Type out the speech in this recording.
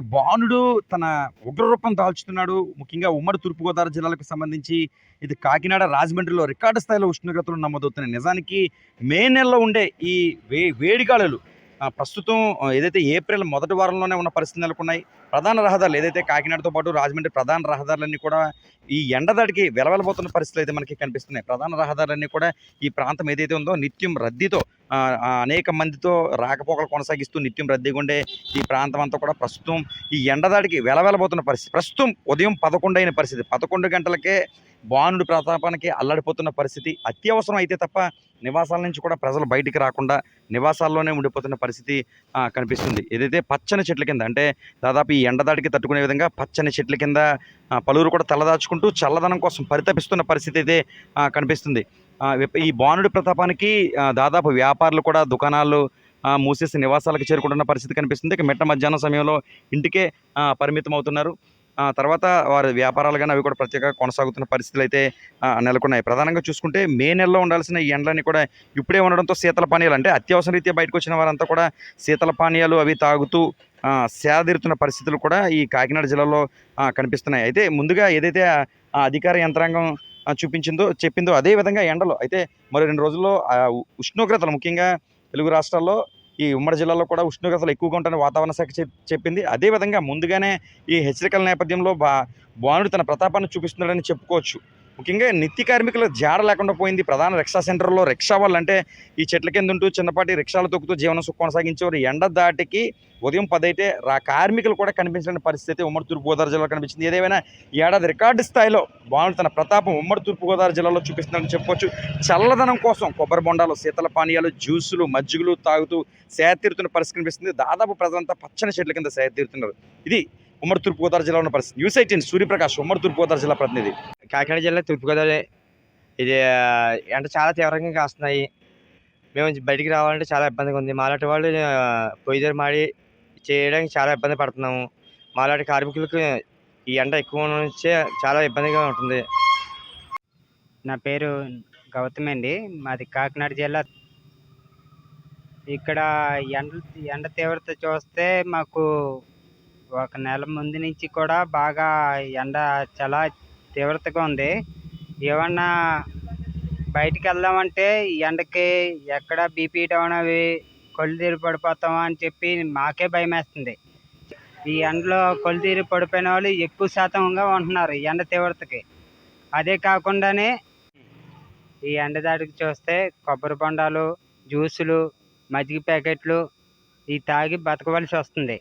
బాణుడు తన ఉగ్రరూపం దాల్చుతున్నాడు. ముఖ్యంగా ఉమ్మడి తూర్పుగోదావరి జిల్లాలకు సంబంధించి ఇది కాకినాడ రాజమండ్రిలో రికార్డు స్థాయిలో ఉష్ణోగ్రతలు నమోదవుతున్నాయి. నిజానికి మే నెలలో ఉండే ఈ వే వేడిగాలులు ప్రస్తుతం ఏదైతే ఏప్రిల్ మొదటి వారంలోనే ఉన్న పరిస్థితి నెలకొన్నాయి ప్రధాన రహదారులు ఏదైతే కాకినాడతో పాటు రాజమండ్రి ప్రధాన రహదారులన్నీ కూడా ఈ ఎండదాడికి వెలవెలబోతున్న పరిస్థితులు అయితే మనకి కనిపిస్తున్నాయి. ప్రధాన రహదారులన్నీ కూడా ఈ ప్రాంతం ఏదైతే ఉందో నిత్యం రద్దీతో అనేక మందితో రాకపోకలు కొనసాగిస్తూ నిత్యం రద్దీగా ఉండే ఈ ప్రాంతం అంతా కూడా ప్రస్తుతం ఈ ఎండదాడికి వెలవెలబోతున్న పరిస్థితి. ప్రస్తుతం ఉదయం పదకొండు అయిన పరిస్థితి. పదకొండు గంటలకే బాణుడి ప్రతాపానికి అల్లాడిపోతున్న పరిస్థితి అత్యవసరం అయితే తప్ప నివాసాల నుంచి కూడా ప్రజలు బయటికి రాకుండా నివాసాల్లోనే ఉండిపోతున్న పరిస్థితి కనిపిస్తుంది. ఏదైతే పచ్చని చెట్ల కింద అంటే దాదాపు ఈ ఎండదాటికి తట్టుకునే విధంగా పచ్చని చెట్ల కింద పలువురు కూడా తలదాచుకుంటూ చల్లదనం కోసం పరితపిస్తున్న పరిస్థితి అయితే కనిపిస్తుంది. ఈ బాణుడి ప్రతాపానికి దాదాపు వ్యాపారులు కూడా దుకాణాలు మూసేసి నివాసాలకు చేరుకుంటున్న పరిస్థితి కనిపిస్తుంది. ఇక మిట్ట మధ్యాహ్నం సమయంలో ఇంటికే పరిమితం అవుతున్నారు తర్వాత వారి వ్యాపారాలు కానీ అవి కూడా ప్రత్యేకంగా కొనసాగుతున్న పరిస్థితులు అయితే నెలకొన్నాయి. ప్రధానంగా చూసుకుంటే మే నెలలో ఉండాల్సిన ఈ ఎండలన్నీ కూడా ఇప్పుడే ఉండడంతో శీతల పానీయాలు అంటే అత్యవసర రీత్యా బయటకు వచ్చిన వారంతా కూడా శీతల పానీయాలు అవి తాగుతూ సేదీరుతున్న పరిస్థితులు కూడా ఈ కాకినాడ జిల్లాలో కనిపిస్తున్నాయి. అయితే ముందుగా ఏదైతే అధికార యంత్రాంగం చూపించిందో చెప్పిందో అదే విధంగా ఎండలు అయితే మరో రెండు రోజుల్లో ఉష్ణోగ్రతలు ముఖ్యంగా తెలుగు రాష్ట్రాల్లో ఈ ఉమ్మడి జిల్లాలో కూడా ఉష్ణోగ్రతలు ఎక్కువగా ఉంటాయని వాతావరణ శాఖ చెప్పింది. అదేవిధంగా ముందుగానే ఈ హెచ్చరికల నేపథ్యంలో బా బాణుడు తన ప్రతాపాన్ని చూపిస్తున్నాడని చెప్పుకోవచ్చు. ముఖ్యంగా నిత్య కార్మికుల జాడ లేకుండా పోయింది. ప్రధాన రిక్షా సెంటర్లో రిక్షా వాళ్ళు అంటే ఈ చెట్ల కింద ఉంటూ చిన్నపాటి రిక్షాలు తొక్కుతూ జీవనం కొనసాగించేవారు. ఎండ దాటికి ఉదయం పదైతే రా కార్మికులు కూడా కనిపించిన పరిస్థితి ఉమ్మడి తూర్పుగోదావరి జిల్లాలో కనిపించింది. ఏదేమైనా ఏడాది రికార్డు స్థాయిలో బాణుడు తన ప్రతాపం ఉమ్మడి తూర్పుగోదావరి జిల్లాలో చూపిస్తుందని చెప్పొచ్చు. చల్లదనం కోసం కొబ్బరి బొండాలు శీతల పానీయాలు జ్యూసులు మజ్జిగలు తాగుతూ సేద తీరుతున్న పరిస్థితి కనిపిస్తుంది. దాదాపు ప్రజలంతా పచ్చని చెట్ల కింద సేతీరుతున్నారు ఇది ఉమ్మడి తూర్పుగోదావరి జిల్లా ఉన్న పరిస్థితి. న్యూస్ ఎయిటీన్ సూర్యప్రకాష్ ఉమ్మడి తూర్పుగోదావరి జిల్లా ప్రతినిధి. కాకినాడ జిల్లా తూర్పుగోదావరి ఇది ఎండ చాలా తీవ్రంగా కాస్తున్నాయి. మేము బయటికి రావాలంటే చాలా ఇబ్బందిగా ఉంది. మాలాంటి వాళ్ళు ఆ, పొయ్యి దగ్గర మాడి చేయడానికి చాలా ఇబ్బంది పడుతున్నాము. మాలాంటి కార్మికులకు ఈ ఎండ ఎక్కువ నుంచే చాలా ఇబ్బందిగా ఉంటుంది. నా పేరు గౌతమ్ అండి. మాది కాకినాడ జిల్లా. ఇక్కడ ఎండ ఎండ తీవ్రత చూస్తే మాకు ఒక నెల ముందు నుంచి కూడా బాగా ఎండ చాలా తీవ్రతగా ఉంది. ఏమన్నా బయటికి వెళ్దామంటే ఈ ఎండకి ఎక్కడ బీపీ డౌన్ అవి కొలు తీరి పడిపోతామా అని చెప్పి మాకే భయం వేస్తుంది ఈ ఎండలో కొలు తీరి పడిపోయిన వాళ్ళు ఎక్కువ శాతంగా ఉంటున్నారు ఈ ఎండ తీవ్రతకి. అదే కాకుండానే ఈ ఎండ దాటికి చూస్తే కొబ్బరి బొండాలు జ్యూసులు మజ్జిగ ప్యాకెట్లు ఇవి తాగి బతకవలసి వస్తుంది.